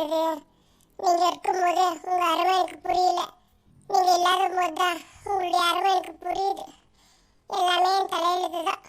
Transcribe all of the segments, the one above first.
பண்றது நீங்க இருக்கும்போது உங்க அருமை எனக்கு புரியல. நீங்க இல்லாத போது தான் உங்களுடைய அருமை எனக்கு புரியுது. எல்லாமே என் தலையெழுத்து தான்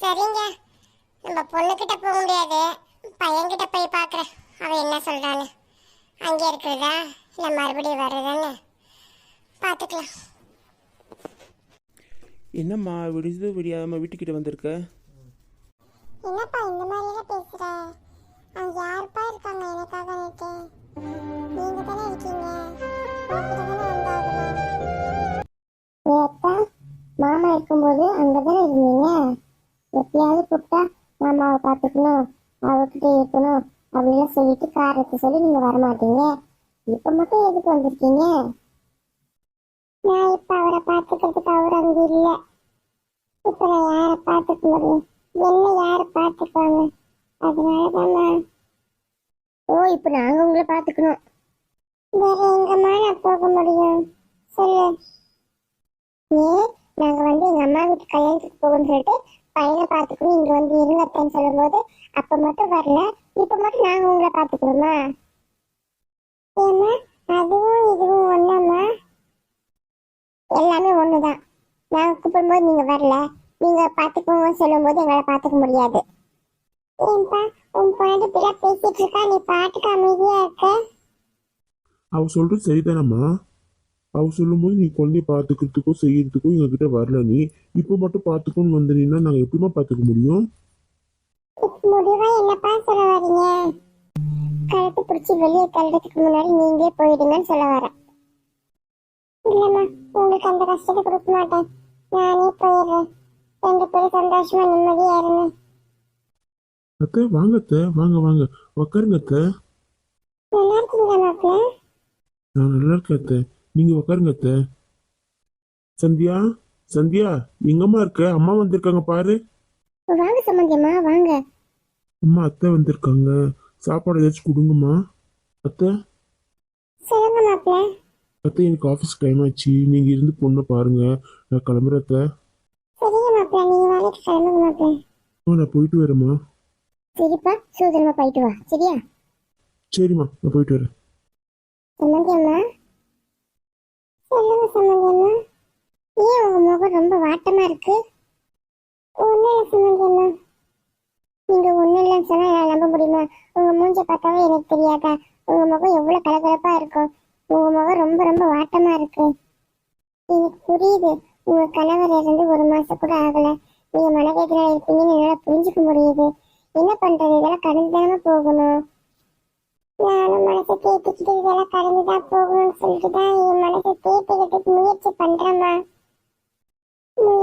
சரிங்க. நம்ம பொண்ணுக்கிட்ட போக முடியாது. பையன்கிட்ட போய் பார்க்குறேன் அவன் என்ன சொல்றான்னு. அங்கே இருக்கிறதா? இல்லை மறுபடியும் வர்றதான்னு. பார்த்துக்கலாம் என்னம்மா விடுது விடியாதம்மா வீட்டுக்கிட்ட வந்திருக்க? என்னப்பா இந்த மாதிரிலாம் மாமா அங்கே தானே இருந்தீங்க? எப்பயாவது கூப்பிட்டா மாமாவை பார்த்துக்கணும் அவகிட்ட இருக்கணும் அப்படிலாம் சொல்லிட்டு காரணத்தை சொல்லி நீங்க வரமாட்டீங்க. இப்ப மட்டும் எதுக்கு வந்திருக்கீங்க? நான் இப்ப அவரை பார்த்துக்கிறதுக்கு அவர் அங்கே இல்லை. இப்ப நான் யாரை பார்த்துக்க முடியும்? என்ன யாரு பார்த்துப்பாங்க அதனாலதான் ஓ இப்ப நாங்க உங்களை பார்த்துக்கணும். வேற எங்கம்மா நான் போக முடியும்? சொல்லு. ஏன் நாங்க வந்து எங்க அம்மா வீட்டு கல்யாணத்துக்கு போகணும்னு சொல்லிட்டு பையனை பார்த்துக்கணும் இங்க வந்து இருங்கத்தேன்னு சொல்லும்போது அப்ப மட்டும் வரல இப்ப மட்டும் நாங்க உங்களை பார்த்துக்கிறோமா? ஏம்மா அதுவும் இதுவும் ஒண்ணாம்மா? எல்லாமே ஒண்ணுதான். நாங்க கூப்பிடும்போது நீங்க வரல. நீங்க பாத்துக்கோங்க சொல்லும்போது எங்களால பாத்துக்க முடியாது. ஏன்பா உன் பாட்டு பிள்ளை பேசிட்டு இருக்கா? நீ பாட்டுக்கு அமைதியா இருக்க. அவ சொல்றது சரிதானம்மா. அவ சொல்லும்போது நீ குழந்தைய பார்த்துக்கிறதுக்கோ செய்யறதுக்கோ எங்ககிட்ட வரல நீ. இப்போ மட்டும் பார்த்துக்கோன்னு வந்தீங்கன்னா நாங்கள் எப்படிமா பார்த்துக்க முடியும்? முடிவா என்னப்பா சொல்ல வரீங்க? கழுத்து பிடிச்சி வெளியே தள்ளுறதுக்கு முன்னாடி நீங்களே போயிடுங்கன்னு சொல்ல வரேன். இல்லம்மா உங்களுக்கு அந்த கஷ்டத்தை கொடுக்க மாட்டேன். நானே போயிடுறேன். ரெண்டு பேரும் சந்தோஷமா நிம்மதியா இருங்க. அத்தை வாங்க அத்தை. வாங்க வாங்க. உக்காருங்க அத்தை. நல்லா இருக்கீங்களா மாப்பிள்ள? நான் நல்லா இருக்கேன் அத்தை. நீங்க உக்காருங்க அத்தை. சந்தியா சந்தியா எங்கம்மா இருக்க? அம்மா வந்திருக்காங்க பாரு. வாங்க சம்பந்தியம்மா வாங்க. அம்மா அத்தை வந்திருக்காங்க. சாப்பாடு ஏதாச்சும் கொடுங்கம்மா. அத்தை? சொல்லுங்க மாப்பிள்ள. அத்தை எனக்கு ஆஃபீஸ் டைம் ஆச்சு. நீங்க இருந்து பொண்ணை பாருங்க. நான் கிளம்புறேன் அத்தை. சரிங்க மாப்பிள்ள நீங்க வேலைக்கு கிளம்புங்க மாப்பிள்ள. அம்மா, நான் போயிட்டு வரேம்மா. சரிப்பா சூதனமா போயிட்டு வா. சரியா? சரிம்மா நான் போயிட்டு வரேன். சம்மந்தியம்மா சொல்லுங்க சம்மந்தியம்மா ஏன் உங்க முகம் ரொம்ப வாட்டமா இருக்கு? ஒன்றும் இல்லை சம்மந்தியம்மா நீங்க ஒன்றும் இல்லைன்னு சொன்னா நான் நம்ப முடியுமா? உங்க மூஞ்ச பார்த்தாவே எனக்கு தெரியாதா? உங்க முகம் எவ்வளவு கலகல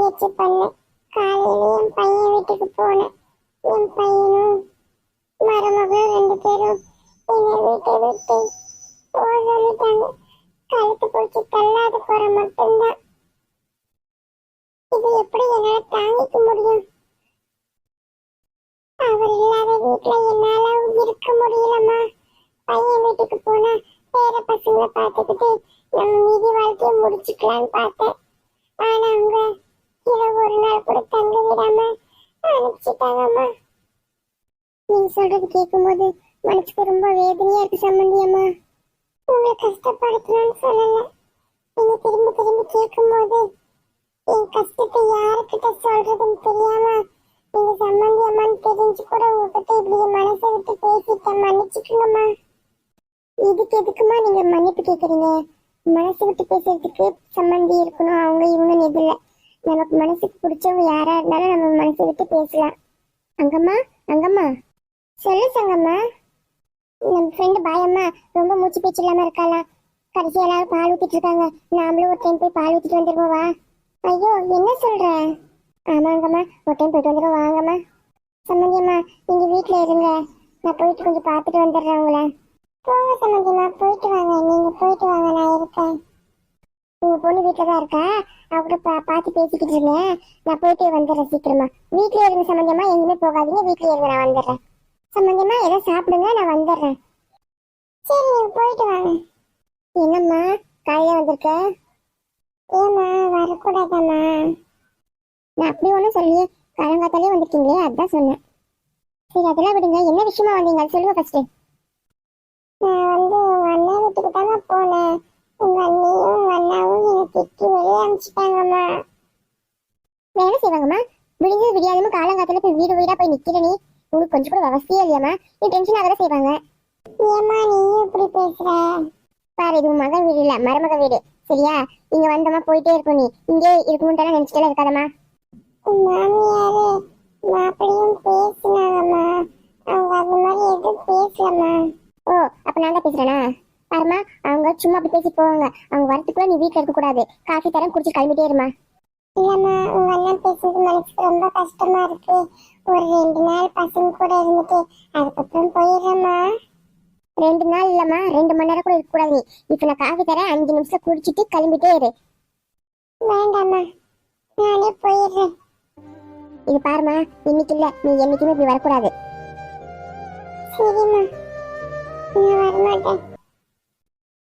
முயற்சி பண்ணேன் காலையில என் பையன் வீட்டுக்கு போனேன் என் பையனும் மருமகளும் ரெண்டு பேரும் என்னை வீட்டை விட்டு போக சொல்லிட்டாங்க கழுத்து பூச்சி தள்ளாத போற மட்டும்தான். இது எப்படி என்னால தாங்கிக்க முடியும்? அவர் இல்லாத வீட்டுல என்னால இருக்க முடியலம்மா. பையன் வீட்டுக்கு போனா பேர பசங்களை பார்த்துக்கிட்டு நம்ம மீதி வாழ்க்கையை முடிச்சுக்கலான்னு பார்த்தேன். ஆனா அவங்க இரவு ஒரு நாள் கூட தங்க விடாம அனுப்பிச்சிட்டாங்கம்மா. நீங்க சொல்றது கேட்கும்போது மனசுக்கு ரொம்ப வேதனையா இருக்கு சம்பந்தியம்மா உங்களை கஷ்டப்படுத்தணும்னு சொல்லல. நீங்க திரும்ப திரும்ப கேட்கும்போது என் கஷ்டத்தை யாருக்கிட்ட சொல்றதுன்னு தெரியாம நீங்க சம்பந்தி அம்மான்னு தெரிஞ்சு கூட உங்ககிட்ட இப்படி மனசை விட்டு பேசிட்டேன். மன்னிச்சுக்கோங்கம்மா. இதுக்கு எதுக்குமா நீங்க மன்னிப்பு கேக்குறீங்க? மனசு விட்டு பேசுறதுக்கு சம்மந்தி இருக்கணும் அவங்க இவங்கன்னு எது நமக்கு மனசுக்கு பிடிச்சவங்க யாரா இருந்தாலும் நம்ம மனசை விட்டு பேசலாம். அங்கம்மா அங்கம்மா. சொல்லு சங்கம்மா. நம்ம ஃப்ரெண்டு பாயம்மா ரொம்ப மூச்சு பேச்சு இல்லாம இருக்காளா? கடைசி எல்லாரும் பால் ஊத்திட்டு இருக்காங்க. நாமளும் ஒரு டைம் போய் பால் ஊத்திட்டு வந்துருவோம் வா. ஐயோ என்ன சொல்ற? ஆமாங்கம்மா ஒரு டைம் போயிட்டு வந்துடும் வாங்கம்மா சம்மந்தியம்மா நீங்க வீட்டுல இருங்க. நான் போயிட்டு கொஞ்சம் பார்த்துட்டு வந்துடுறேன் உங்களை. போங்க சம்மந்தியம்மா போயிட்டு வாங்க. நீங்க போயிட்டு வாங்க நான் இருக்கேன். உங்க பொண்ணு வீட்டில் தான் இருக்கா? அவகிட்ட பா பார்த்து பேசிக்கிட்டு இருந்தேன். நான் போயிட்டு வந்துடுறேன் சீக்கிரமா. வீட்லயே இருங்க சம்மந்தியம்மா எங்கேயுமே போகாதீங்க. வீட்லயே இருந்து நான் வந்துடுறேன். சம்மந்தியம்மா ஏதோ சாப்பிடுங்க நான் வந்துடுறேன். சரி நீங்க போயிட்டு வாங்க. என்னம்மா காலையில வந்திருக்க? ஏம்மா வரக்கூடாதாம்மா? நான் அப்படி ஒன்றும் சொல்லியே காலங்காத்தாலே வந்துட்டீங்களே அதான் சொன்னேன். சரி அதெல்லாம் விடுங்க. என்ன விஷயமா வந்தீங்க? சொல்லுங்க ஃபர்ஸ்ட் நான் வந்து உங்க அண்ணா வீட்டுக்கு தாங்க போனேன். உங்க அண்ணியும் உங்க அண்ணாவும் என்னை திட்டி வெளியே அனுப்பிச்சிட்டாங்கம்மா. வேலை செய்வாங்கம்மா. விடிஞ்சது விடியாதமா காலங்காத்துல போய் வீடு வீடா போய் நிக்கிற நீ. கொஞ்சம் கூட அவசியம் இல்லையாம்மா. நீ டென்ஷன் ஆகதான் செய்வாங்க. ஏமா நீயும் இப்படி பேசுற? பாரு இது உன் மகன் வீடு இல்ல மருமக வீடு. சரியா? இங்க வந்தமா போயிட்டே இருக்கும் நீ. இங்கே இருக்கணும்னு நினைச்சிட்டே இருக்காதம்மா. மாமியாரு மாப்பிளையும் பேசினாங்கம்மா. அவங்க அது மாதிரி எதுவும் பேசலம்மா. ஓ அப்ப நான் தான் பேசுறேனா? பாருமா அவங்க சும்மா அப்படி பேசி போவாங்க. அவங்க வரத்துக்குள்ள நீ வீட்டுல இருக்க கூடாது. காஃபி தரம் குடிச்சு கிளம்பிட்டே இருமா. இல்லம்மா உங்க அண்ணன் பேசுறது மனசுக்கு ரொம்ப கஷ்டமா இருக்கு. ஒரு ரெண்டு நாள் பசங்க கூட இருந்துட்டு அதுக்கப்புறம் போயிடுறேம்மா. ரெண்டு நாள் இல்லம்மா ரெண்டு மணி நேரம் கூட இருக்க கூடாது நீ. இப்ப நான் காஃபி தரேன் அஞ்சு நிமிஷம் குடிச்சிட்டு கிளம்பிட்டே இரு. வேண்டாம்மா நானே போயிடுறேன். இது பாருமா இன்னைக்கு இல்ல நீ என்னைக்குமே இப்படி வரக்கூடாது. சரிம்மா நான் வரமாட்டேன்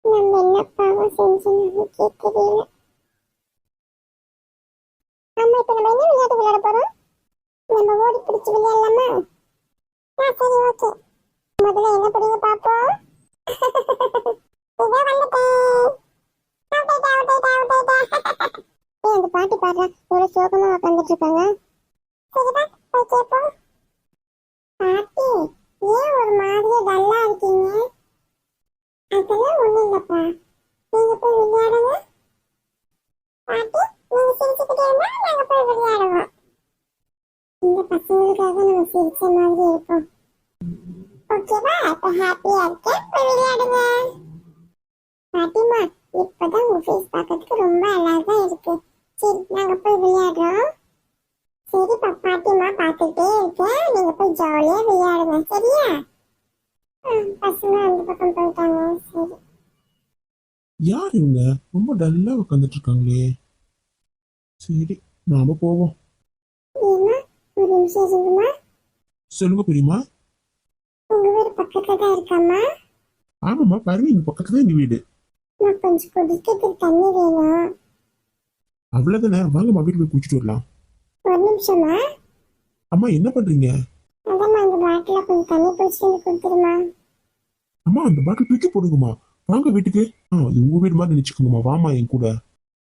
நம்ம என்ன பாவம் செஞ்சு நமக்கே தெரியல அம்மா இப்ப நம்ம என்ன விளையாட்டு விளையாட போறோம்? நம்ம ஓடி பிடிச்சு விளையாடலாமா? ஆ சரி ஓகே. முதல்ல என்ன பிடிங்க பாப்போம் இதோ வந்துட்டேன். அவுட் அந்த பாட்டி பாடுறா. எவ்வளவு சோகமா உட்காந்துட்டு இருக்காங்க. சரிடா போய் கேட்போம் பாட்டி ஏன் ஒரு மாதிரியா டல்லா இருக்கீங்க? அதெல்லாம் ஒண்ணு இல்லப்பா. நீங்க போய் விளையாடுங்க. பாட்டி நீங்க சிரிச்சுக்கிட்டே இருந்தா நாங்க போய் விளையாடுவோம். இந்த பசங்களுக்காக நம்ம சிரிச்ச மாதிரி இருப்போம். ஓகேவா? இப்ப ஹாப்பியா இருக்கேன். போய் விளையாடுங்க. பாட்டிமா இப்பதான் உங்க ஃபேஸ் பார்க்கறதுக்கு ரொம்ப அழகா இருக்கு. சரி நாங்க போய் விளையாடுறோம். சரி பாட்டிமா பார்த்துட்டே இருக்கேன். நீங்க போய் ஜாலியா விளையாடுங்க. சரியா? பசங்க அந்த பக்கம் போயிட்டாங்க. சரி. யார் இவங்க? ரொம்ப டல்லா உட்காந்துட்டு இருக்காங்களே. சரி நாம போவோம். சொல்லுங்க இருக்காம்மா. ஆமாம்மா இங்க பக்கத்துல எங்க வீடு. அவ்வளவுதானே? வாங்கம்மா வீட்டுக்கு போய் குடிச்சிட்டு வரலாம். அம்மா என்ன பண்றீங்க? அம்மா அந்த பாட்டில் தூக்கி போடுங்கம்மா. வாங்க வீட்டுக்கு. ஆ இது உங்க வீடு மாதிரி நினைச்சுக்கோங்கம்மா. வாமா என் கூட.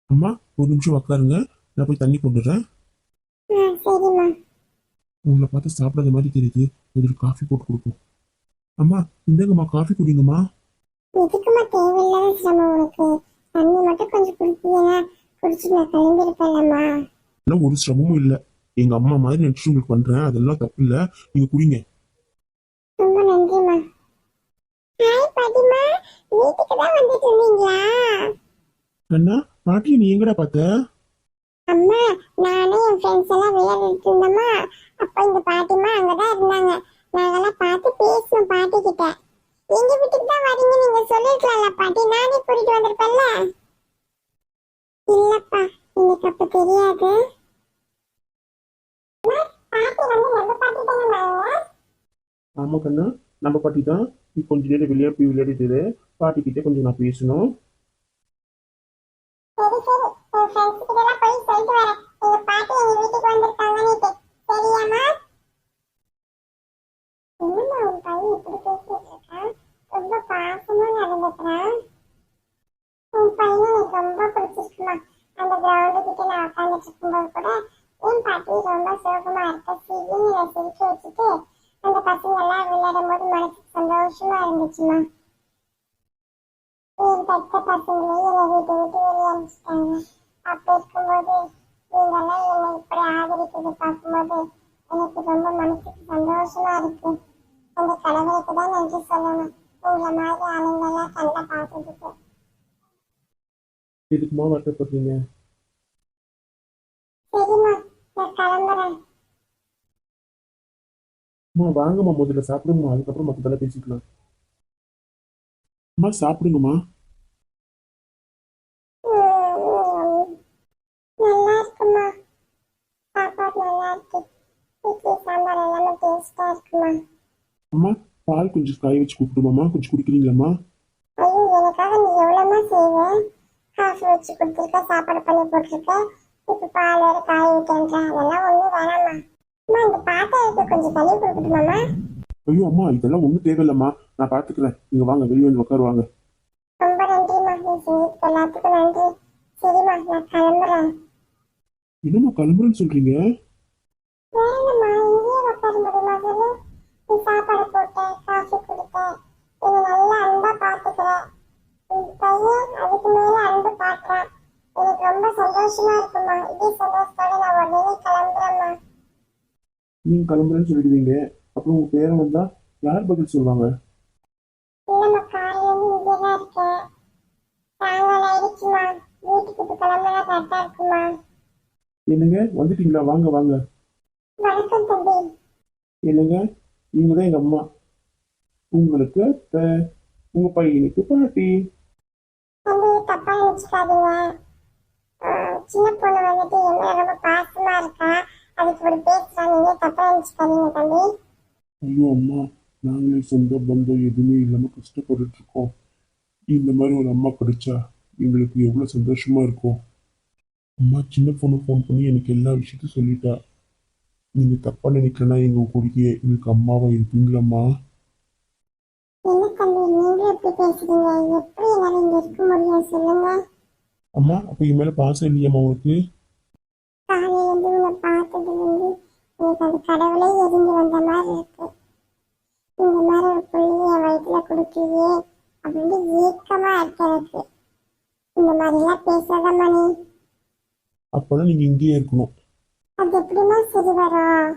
அம்மா ஒரு நிமிஷம் உட்காருங்க நான் போய் தண்ணி சரிம்மா. உங்களை பார்த்து சாப்பிடாத மாதிரி தெரியுது. ஒரு காஃபி போட்டு கொடுக்கும் அம்மா இந்தாங்கம்மா காஃபி குடிங்கம்மா. எதுக்குமா தேவையில்லாத சிரமம் உனக்கு? தண்ணி மட்டும் கொஞ்சம் குடிப்பீங்கன்னா குடிச்சு நான் கிளம்பிருப்பேன்லம்மா எல்லாம் ஒரு சிரமமும் இல்லை. எங்க அம்மா மாதிரி நினைச்சு உங்களுக்கு பண்றேன். அதெல்லாம் தப்பு இல்லை. நீங்க குடிங்க. ரொம்ப நன்றிம்மா. ஹாய் பாட்டிமா வீட்டுக்கு தான் வந்துட்டு இருந்தீங்களா? அண்ணா பாட்டி நீ எங்கடா பார்த்த? அம்மா நானும் என் ஃப்ரெண்ட்ஸ் எல்லாம் விளையாடிட்டு இருந்தோமா? அப்போ இந்த பாட்டிமா அங்கதான் இருந்தாங்க. நாங்கெல்லாம் பார்த்து பேசணும் பாட்டி கிட்ட எங்க வீட்டுக்கு தான் வரீங்க நீங்க சொல்லிருக்கலாம்ல பாட்டி? நானே கூட்டிட்டு வந்திருப்பேன்ல. இல்லப்பா எனக்கு அப்ப தெரியாது. பாட்டி வந்து நம்ம பாட்டி தானே ஆமா கண்ணா நம்ம பாட்டி தான். கொஞ்ச நேரம் வெளியே போய் விளையாடிட்டு இரு. பாட்டி கிட்ட கொஞ்சம் நான் பேசணும். சரி சரி. என் ஃப்ரெண்ட்ஸ் கிட்ட எல்லாம் போய் சொல்லிட்டு வரேன். எங்க பாட்டி எங்க வீட்டுக்கு வந்திருக்காங்கன்னு தெரியாமா? என்னம்மா உன் பையன் இப்படி பேசிட்டு இருக்கான்? ரொம்ப பாசமா நடந்துக்கிறான் உன் பையனை எனக்கு ரொம்ப பிடிச்சிருக்குமா? அந்த கிரவுண்டு கிட்ட நான் உட்காந்துட்டு இருக்கும்போது கூட என் பாட்டி ரொம்ப சோகமா இருக்க சிரின்னு சிரிக்க வச்சுட்டு அந்த பசங்க எல்லாம் விளையாடும் போது மனசுக்கு சந்தோஷமா இருந்துச்சுமா? என் பெத்த பசங்களே என்னை வீட்டு விட்டு வெளியே அனுப்பிச்சிட்டாங்க. அப்ப இருக்கும்போது நீங்கெல்லாம் என்னை இப்படி ஆதரிக்கிறது பார்க்கும்போது எனக்கு ரொம்ப மனசுக்கு சந்தோஷமா இருக்கு. அந்த கடவுளுக்கு தான் நன்றி சொல்லணும். உங்களை மாதிரி ஆளுங்களெல்லாம் கண்ட பார்த்ததுக்கு எதுக்குமா வருத்தப்படுறீங்க சரிம்மா நான் கிளம்புறேன். அம்மா வாங்கம்மா முதல்ல சாப்பிடுங்கம்மா. அதுக்கப்புறம் மற்றதெல்லாம் பேசிக்கலாம். அம்மா சாப்பிடுங்கம்மா. நல்லா இருக்குமா? சாப்பாடு நல்லா இருக்கு இட்லி சாம்பார் எல்லாமே டேஸ்டா இருக்குமா அம்மா பால் கொஞ்சம் காய வச்சு கொடுத்துருமாம்மா கொஞ்சம் குடிக்கிறீங்களாம்மா? ஐயோ எனக்காக நீ எவ்வளோமா செய்வ? காஃபி வச்சு கொடுத்துருக்க சாப்பாடு பண்ணி போட்டிருக்க. இப்போ பால் வேறு காய வைக்கின்ற அதெல்லாம் பாத்திரத்துக்கு கொஞ்சம் தண்ணி கொடுக்கட்டுமாம்மா ஐயோ அம்மா இதெல்லாம் ஒன்றும் தேவையில்லம்மா. நான் பார்த்துக்கிறேன் நீங்கள் வாங்க வெளியே வந்து உட்காருவாங்க ரொம்ப நன்றிம்மா. நீ செஞ்சதுக்கு எல்லாத்துக்கும் நன்றி. சரிம்மா நான் கிளம்புறேன். என்னம்மா கிளம்புறேன்னு சொல்றீங்க? வேணும்மா இங்கேயே உட்கார முடியுமா சொல்லு நீ சாப்பாடு போட்ட காஃபி கொடுத்த என்னை நல்லா அன்பா பார்த்துக்கிற உன் பையன் அதுக்கு மேல அன்பு காட்டுறான். எனக்கு ரொம்ப சந்தோஷமா இருக்குமா இதே சந்தோஷத்தோட நான் உடனே கிளம்புறேம்மா நீங்கள் கிளம்புறேன்னு சொல்லிடுவீங்க. அப்புறம் உங்கள் பேரை வந்தால் யார் பதில் சொல்லுவாங்க? என்னங்க? வந்துட்டீங்களா? வாங்க வாங்க. என்னங்க? நீங்கள் தான் எங்கள் அம்மா. உங்களுக்கு அத்தை உங்கள் பையனுக்கு பாட்டி. தப்பா நினைச்சுக்காதீங்க. சின்ன பொண்ணு வந்துட்டு என்ன ரொம்ப பாசமா இருக்கா? அதுக்கு ஒரு பேசுறா நீங்க தப்பா நினைச்சுக்காதீங்க தம்பி. ஐயோ அம்மா நாங்களே சொந்த பந்தம் எதுவுமே இல்லாமல் கஷ்டப்பட்டுட்டு இருக்கோம். இந்த மாதிரி ஒரு அம்மா கிடைச்சா எங்களுக்கு எவ்வளோ சந்தோஷமா இருக்கும். அம்மா சின்ன பொண்ணு ஃபோன் பண்ணி எனக்கு எல்லா விஷயத்தையும் சொல்லிட்டா. நீங்கள் தப்பாக நினைக்கலன்னா எங்கள் கூடிய எங்களுக்கு அம்மாவா இருப்பீங்களாம்மா? அம்மா அப்போ என் மேலே பாசம் இல்லையாம்மா உனக்கு? எனக்கு அந்த கடவுளே எரிஞ்சு வந்த மாதிரி இருக்கு. இந்த மாதிரி ஒரு புள்ளைய என் வயிற்றுல கொடுக்கலையே அப்படின்னு ஏக்கமா இருக்கு எனக்கு. இந்த மாதிரி எல்லாம் பேசாதம்மா நீ அப்போதான் நீங்கள் இங்கேயே இருக்கணும். அது எப்படிமா சரி வரும்?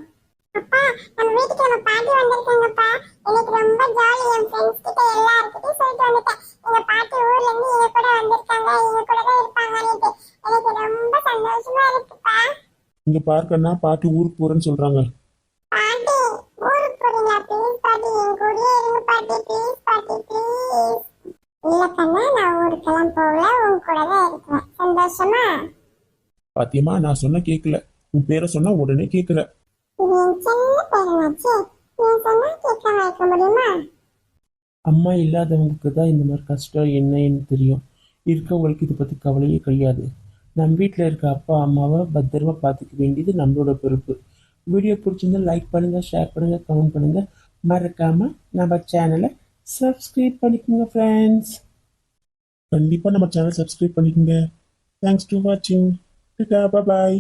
அப்பா நம்ம வீட்டுக்கு நம்ம பாட்டி வந்திருக்காங்கப்பா. எனக்கு ரொம்ப ஜாலி என் ஃப்ரெண்ட்ஸ் கிட்ட எல்லார்கிட்டயும் சொல்லிட்டு வந்துட்டேன். எங்க பாட்டி ஊர்ல இருந்து எங்க கூட வந்திருக்காங்க எங்க கூட தான் இருப்பாங்கன்னுட்டு. எனக்கு ரொம்ப சந்தோஷமா இருக்குப்பா. இங்கே பார்க்கன்னா பாட்டி ஊருக்கு ப்ளீஸ் இல்ல கண்ணா நான் சொன்ன கேட்கல உன் பேரை சொன்னா உடனே முடியுமா? அம்மா இல்லாதவங்களுக்கு தான் இந்த மாதிரி கஷ்டம் என்னன்னு தெரியும். இருக்கவங்களுக்கு இதை பற்றி கவலையே கிடையாது. நம்ம வீட்டில் இருக்க அப்பா அம்மாவை பத்திரமா பார்த்துக்க வேண்டியது நம்மளோட பொறுப்பு. வீடியோ பிடிச்சிருந்தா லைக் பண்ணுங்கள் ஷேர் பண்ணுங்கள் கமெண்ட் பண்ணுங்கள் மறக்காமல் நம்ம சேனலை சப்ஸ்கிரைப் பண்ணிக்கோங்க ஃப்ரெண்ட்ஸ் கண்டிப்பாக நம்ம சேனல் சப்ஸ்கிரைப் பண்ணிக்கோங்க. தேங்க்ஸ் டு வாட்சிங் பாய்